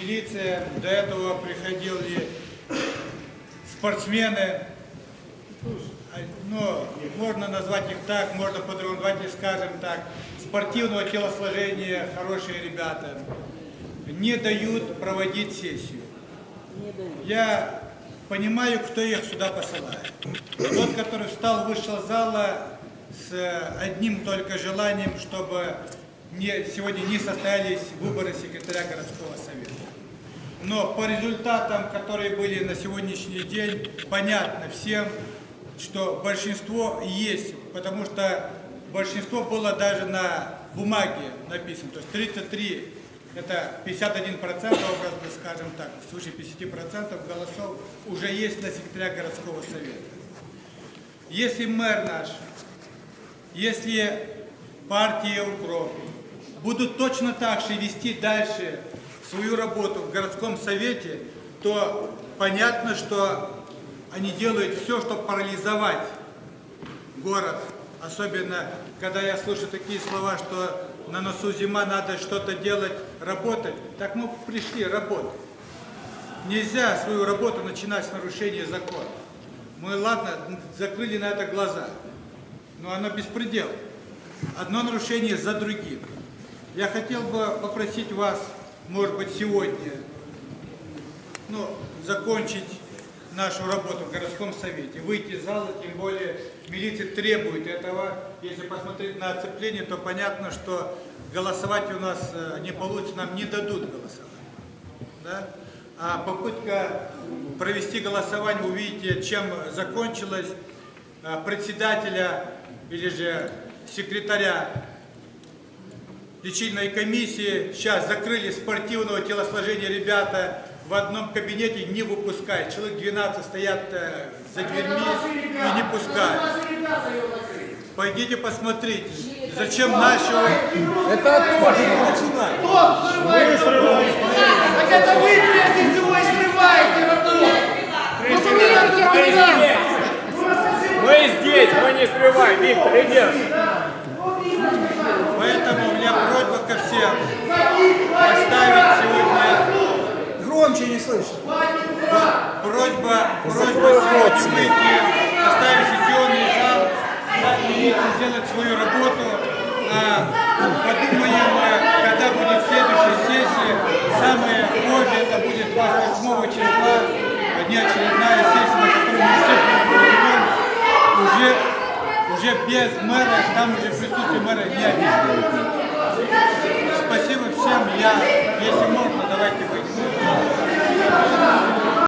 милиция, до этого приходили спортсмены, а, ну, можно назвать их так, можно по-другому, давайте скажем так, спортивного телосложения, хорошие ребята, не дают проводить сессию. Я понимаю, кто их сюда посылает. Тот, который встал, вышел из зала с одним только желанием, чтобы не, сегодня не состоялись выборы секретаря городского совета. Но по результатам, которые были на сегодняшний день, понятно всем, что большинство есть, потому что большинство было даже на бумаге написано. То есть 33 это 51 процент, образно скажем так, свыше 50 процентов голосов уже есть на секретаря городского совета. Если мэр наш, если партия укроп будут точно так же вести дальше свою работу в городском совете, то понятно, что они делают все, чтобы парализовать город. Особенно, когда я слышу такие слова, что на носу зима, надо что-то делать, работать. Так мы пришли работать. Нельзя свою работу начинать с нарушения закона. Мы, ладно, закрыли на это глаза, но оно беспредел. Одно нарушение за другим. Я хотел бы попросить вас, может быть, сегодня, ну, закончить нашу работу в городском совете, выйти из зала, тем более милиция требует этого. Если посмотреть на оцепление, то понятно, что голосовать у нас э, не получится, нам не дадут голосовать. Да? А попытка провести голосование, увидите, чем закончилась э, председателя или же секретаря лечильной комиссии. Сейчас закрыли спортивного телосложения ребята в одном кабинете не выпускают. Человек 12 стоят э, за дверьми и не пускают. Пойдите посмотрите, зачем нашего... Это тоже не начинай. Так это вы прежде всего и срываете вопрос. Мы здесь, мы не скрываем, Виктор, иди. Просьба ко всем поставить сегодня Громче не слышно. Просьба, просьба сегодня выйти, поставить сессионный зал, дать милиции сделать свою работу. А подумаем, э, когда будет следующая сессия, самое позже это будет 28 числа, неочередная сессия, на которую мы все проведем, уже, уже без мэра, там уже присутствие мэра не обязательно. Спасибо всем, я,